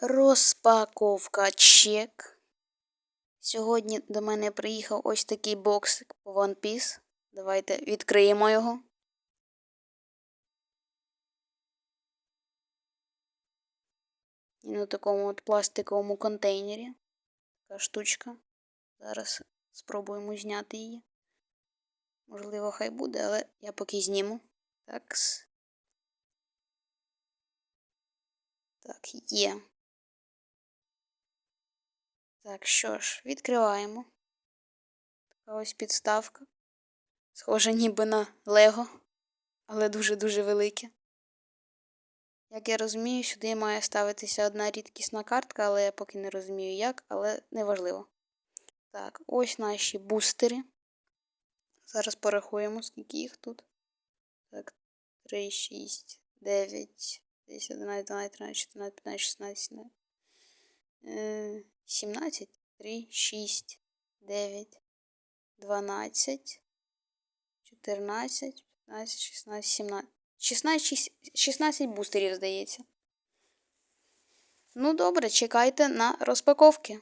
Розпаковка чек. Сьогодні до мене приїхав ось такий боксик по One Piece. Давайте відкриємо його. І на такому от пластиковому контейнері. Така штучка. Зараз спробуємо зняти її. Можливо, хай буде, але я поки зніму. Такс. Так, є. Так, що ж, відкриваємо. Така ось підставка. Схоже ніби на Лего, але дуже-дуже велике. Як я розумію, сюди має ставитися одна рідкісна картка, але я поки не розумію як, але неважливо. Так, ось наші бустери. Зараз порахуємо, скільки їх тут. Так, 3, 6, 9, 10, 11, 12, 13, 14, 15, 16, 17. Е, 17, 3, 6, 9, 12, 14, 15, 16, 17. 16, 16 бустерів, здається. Ну, добре, чекайте на розпаковки.